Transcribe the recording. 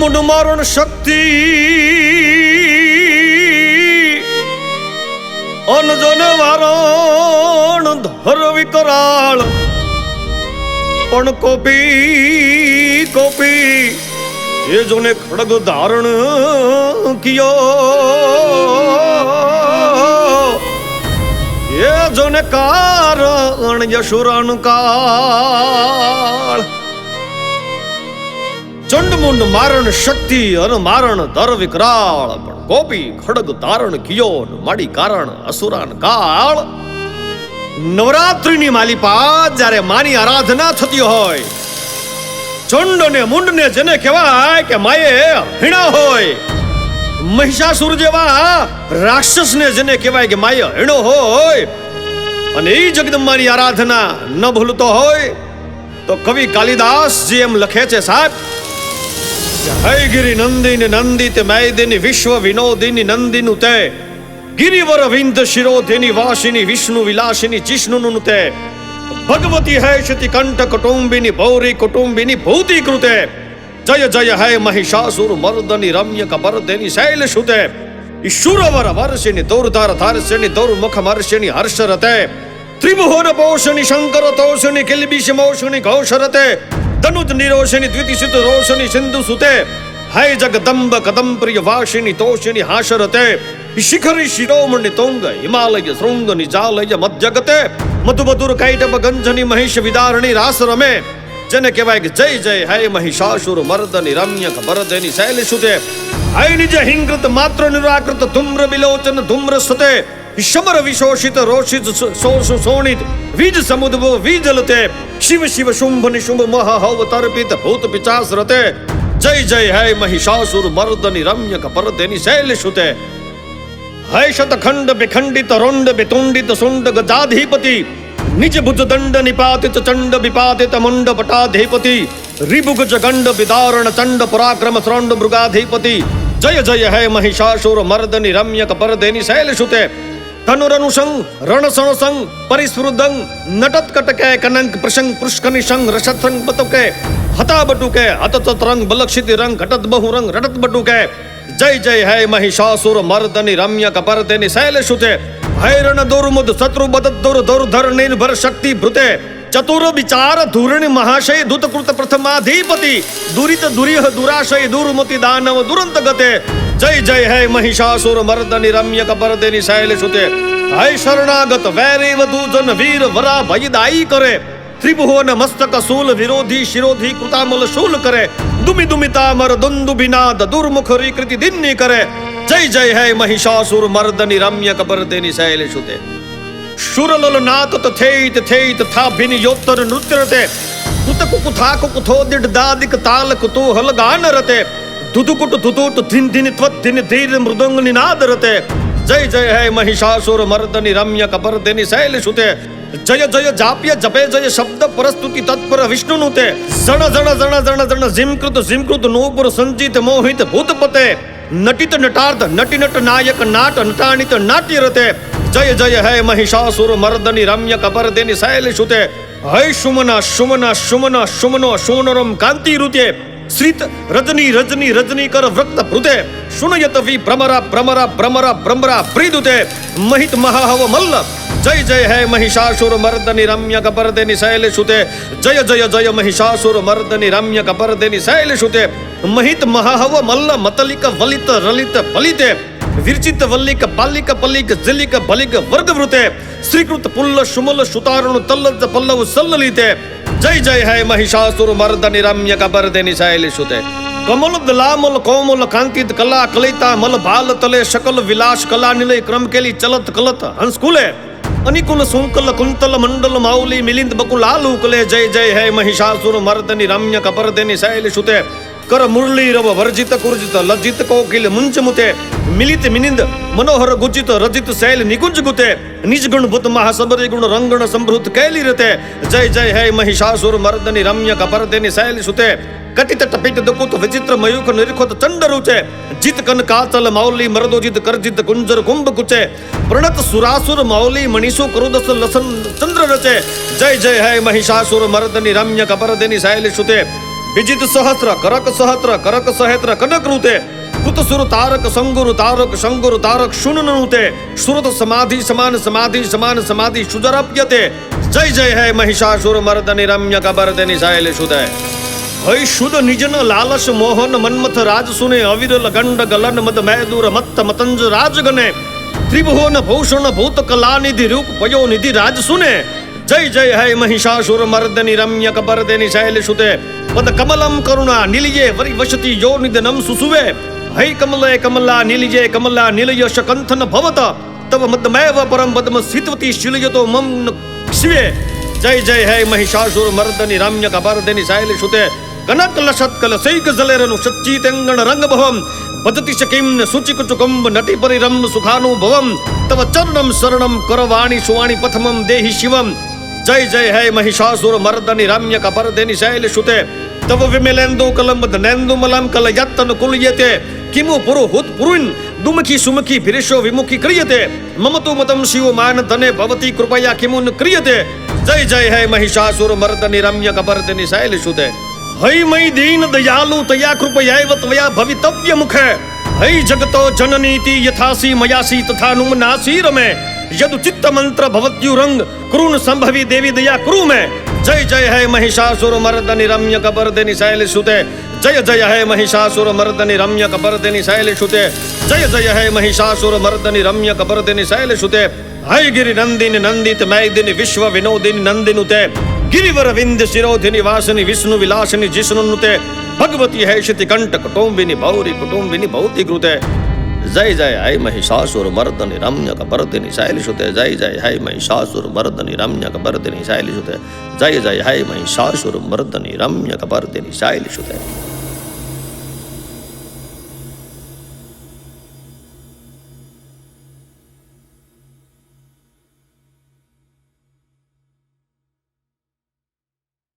મારણ શક્તિ. અનજન વારણ ધર વિકરાળ પણ કોપી કોપી, એ જોને ખડગ ધારણ કિયો. એ જોને કારણ યશુરાન કાળ. ચંડમુંડ મારણ શક્તિ અને મારણ ધર વિકરાળ. પણ ગોપી ખડગ તારણ કિયો માડી કારણ અસુરાન કાળ નવરાત્રિની માલિપા જ્યારે માની આરાધના થતી હોય ચંડ ને મુંડ ને જેને કહેવાય કે માયે હીણા હોય, મહિષાસુર જેવા રાક્ષસને જેને કહેવાય કે માય હીણો હોય, અને એ જગદંબાની આરાધના ન ભૂલતો હોય, તો કવિ કાલિદાસ જે એમ લખે છે સાહેબ હૈ ગિરી નંદિની નંદિત મૈદિની વિશ્વ વિનોદિની નંદિનું તે ગિરિવર વિંદ શિરોધિની વાસિની વિષ્ણુ વિલાસિની જિષ્ણુનું તે ભગવતી હૈ શતિ કંઠ કુટુંબિની ભૌરી કુટુંબિની ભૂતિ કૃતે જય જય હૈ મહિષાસુર મર્દની રમ્ય કબરદેની શૈલ શુતે ઈશુરવર વર્ષિની દૌરધાર ધારસિની દુર્મુખ મર્ષિની હર્ષરતે ત્રિભુવન પોષણી શંકર તોષણી કિલબિષ મોષણી ઘોષરતે ધનુજ નિરોષણી દ્વિતિસિત રોષિણી સિંધુ સુતે હૈ જગદંબ કદમ પ્રિય વાસિની તોષિણી હાશરતે શિખરી શિરોમણી તોંગ હિમાલય શૃંગ નિજાલય મધ્યગતે મધુમધુર કૈટબ ગંજની મહિષ વિદારણી રાસ રમે જેને કહેવાય કે જય જય હૈ મહિષાસુર મર્દની રમ્યક ભરદેની શૈલી સુતે હૈ નિજ હિંકૃત માત્ર નિરાકૃત ધુમ્ર વિલોચન ધુમ્ર સતે शमर विशोषित रोषित सोष, सोणित, विज समुद्भव विजलते शिव शिव शुंभ निशुंभ महा हव तर्पित, भूत पिचास रते जय जय है महिषासुर मर्दनि रम्य कपर देनि शैल सुते है शतखंड विखंडित, रोंड वितुंडित, सुंड गजाधिपति। निज भुज दंड निपातित, चंड विपातित, मुंड पटाधिपति। रिभुग जगंड विदारण, चंड पराक्रम श्रौंड मृगाधिपति। जय जय है महिषासुर मर्दनि रम्य कपर देनि शैल सुते तनुरनुषंग रणसणसंग परिस्फुदंग नटत कटके कनंक प्रसंग पुष्कनिशंग रसत्रंग बतुके हता बटुके हततत्रंग बलक्षित रंग घटत बहुरंग रटत बटुके जय जय, है महिषासुर, मर्दनि, रम्य, कपर्दनि शैल सुते भैरण दुर्मुद शत्रु बदत दुर, दुर्धर, निर्भर, शक्ति, भृते। चतुर विचार धूरण महाशय धुतकृत प्रथमाधिपति, दुरित दुरीह दुराशय दुर्मति दानव दुरंत गते। जय जय है महिषासुर मर्दनि रम्य कपर्दिनि शैल सुते। हय शरणागत वैरेव दूजन वीर वरा भयदायी करे। त्रिभुवन मस्तक शूल विरोधी शिरोधी कृतामल शूल करे। दुमि दुमितामर दुंदु बिनाद दुर्मुख कृति दिन्नी करे। जय जय है महिषासुर मर्दनि रम्य कपर्दिनि शैल सुते। शुरलल नात त थेत थेत था बिन योत्तर नृत्य रते कुत कुकु था कुकु दिड दादिक ताल कुतु हल गान रते दुदुकुट दुदुट दिन दिन त्वत दिन देर मृदंग निनाद रते जय जय है महिषासुर मर्दनि रम्य कपर देनि शैल सुते जय जय जाप्य जपे जय शब्द परस्तुति तत्पर विष्णु नुते जण जण जण जण जण जिमकृत जिमकृत नूपुर संजीत मोहित भूतपते नटित नटार्थ नटी नट नायक नाट नटानित नाट्य रते જય જય હે મહિષાસુર મર્દની રમ્ય કબરદેની શૈલ શુતે। હૈ શુમના શુમના શુમના, શુમનો શુનરમ કાંતિ રૂતે। શ્રીત રજની રજની રજની કર વ્રક્ત ભૃતે શુનયત વિ ભ્રમરા ભ્રમરા ભ્રમરા ભ્રમરા પ્રીદુતે। મહિત મહાહવ મલ્લ। જય જય હે મહિષાસુર મર્દની રમ્ય કપરદેની શૈલ શુતે। જય જય જય મહિષાસુર મર્દની રમ્ય કપરદેની શૈલ શુતે। મહિત મહાહવ મલ્લ મતલિક વલિત રલિત ફલિતે। વિરચિત વલ્લિક પાલિક પલ્લિક જલિક ભલિક વર્ગ વૃતે શ્રીકૃત પુલ્લ શુમલ સુતારણ તલ્લજ પલ્લવ સલ્લલિતે જય જય હૈ મહિષાસુર મર્દની રમ્ય કબરદેની શૈલ સુતે કમલ દલામલ કોમલ કાંતિત કલા કલિતા મલ ભાલ તલે શકલ વિલાસ કલા નિલય ક્રમ કેલી ચલત કલત હંસકુલે અનિકુલ સુંકલ કુંતલ મંડલ માઉલી મિલિંદ બકુલ આલુકલે જય જય હૈ મહિષાસુર મર્દની રમ્ય કપરદેની શૈલ સુતે કર મુરલી રવ વર્જિત કુર્જિત લજ્જિત કોકિલ મુંચ મુતે મિલિત મિનિંદ મનોહર ગુજિત રજિત શૈલ નિકુંજ ગુતે નિજ ગુણ ભૂત મહાસબરી ગુણ રંગણ સંભૃત કૈલી રતે જય જય હૈ મહિષાસુર મર્દની રમ્ય કપરદેની શૈલ સુતે કટિત ટપિત દકુત વિચિત્ર મયુખ નિરખોત ચંડ રૂચે જીત કન કાતલ મૌલી મરદોજિત કરજિત કુંજર કુંભ કુચે પ્રણત સુરાસુર મૌલી મણીસુ કરુદસ લસન ચંદ્ર રચે જય જય હૈ મહિષાસુર મર્દની રમ્ય કપરદેની શૈલ સુતે વિજિત સહસ્ત્ર કરક સહસ્ત્ર કરક સહેત્ર કનક રૂતે કૃત સુર તારક સંગુરુ તારક સંગુરુ તારક શુન નુતે સુરત સમાધિ સમાન સમાધિ સમાન સમાધિ સુજરપ્યતે જય જય હે મહિષાસુર મર્દની રમ્ય કબર્દનિ સાયલે સુદય હૈ શુદ્ધ નિજન લાલસ મોહન મન્મથ રાજ સુને અવિરલ ગંડ ગલન મદ મેદુર મત્ત મતંજ રાજગને ત્રિભુવન ભૂષણ ભૂત કલા નિધિ રૂપ પયો નિધિ રાજ સુને જય જય હૈ મહિષાસુર મર્દની રમ્ય કબરદેની શૈલ સુતે. પદ કમલમ કરુણા નિલિયે વરી વસતી જો નિદનમ સુસુવે. હૈ કમલે કમલા નિલિયે કમલા નિલય શકંથન ભવત. તવ મદમેવ પરમ પદ્મ સ્થિતવતી શિલયતો મમ શિવે. જય જય હે મહિષાસુર મર્દની રમ્ય કબરદેની શૈલ સુતે. કનક લસત કલ સૈક જલેરનું સચ્ચી તેંગણ રંગ ભવમ. પદ્ધતિ શકીમ સુચિક ચુકંબ નટી પરિરમ સુખાનું ભવમ તવ ચરણમ શરણમ કરવાણી સુવાણી પથમમ દેહી શિવમ. जय जय है महिषासुर मर्दनि रम्य कपर्दनि शैल सुते तव विमलेन्दु विमिलेन्दु धनेन्दु मलम कल यत्न कुलयते। किमु पुरु हुत पुरुन् दुमकी सुमकी भिरिशो विमुखि क्रियते। मम तु मतम शिव मान धने भवति कृपया किमुन् क्रियते। जय जय है महिषासुर मर्दनि रम्य कपर्दनि शैल सुते है मई दीन दयालु तया कृपयैव त्वया भवितव्य मुखे है जगतो जननीति यथासी मयासी तथा नुमनासी रमे। यदु चित्त मंत्र भवत्यु रंग, क्रून संभवी देवी दया कुरु में जय जय है महिषासुर मर्दनि रम्य कबर देनि शैल सुते। जय जय है महिषासुर मर्दनि रम्य कबर देनि शैल सुते। जय जय है महिषासुर मर्दनि रम्य कबर देनि शैल सुते। हय गिरि नंदिनि नंदित मै दिनि विश्व विनोदिनि नंदिनुते गिरिवर विंद शिरोधिनि वासिनि विष्णु विलासिनि जिष्णुनुते भगवती है शिति कंटक कुटुंबिनी, भौरी कुटुंबिनी भौति कृते जय जय हाय महिषासुर मर्दनि रम्य कबर्दिनि शैलसुते जय जय हाय महिषासुर मर्दनि रम्य कबर्दिनि शैलसुते जय जय हाय महिषासुर मर्दनि रम्य कबर्दिनि शैलसुते